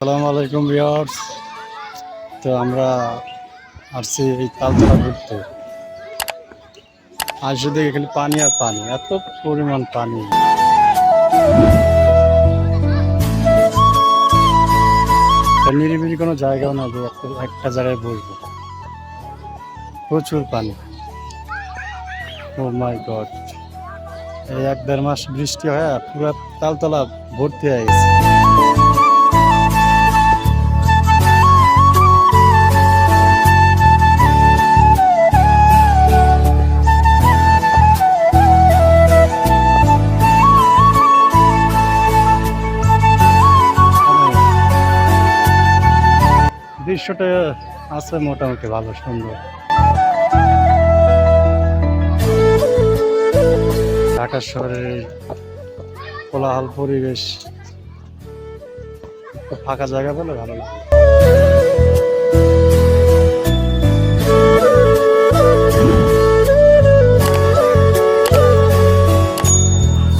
সালাম আলাইকুম ভিউয়ার্স। তো আমরা আসছি এই তালতলা ঘুরতে। আসে দেখে খালি পানি আর পানি, এত পরিমাণ পানি। নিরিবিলি কোনো জায়গাও না যে একটা জায়গায় বসবো। প্রচুর পানি। Oh my God. এই এক দেড় মাস বৃষ্টি হয় পুরো তালতলা ভর্তি হয়ে গেছে। দৃশ্যটা আছে মোটামুটি ভালো সুন্দর। ঢাকা শহরের কোলাহল পরিবেশ ফাঁকা জায়গা বলে ভালো লাগে।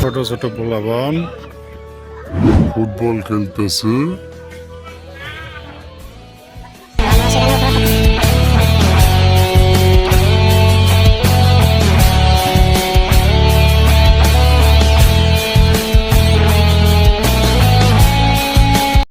ছোট ছোট পোলাবান। ফুটবল খেলতেছে।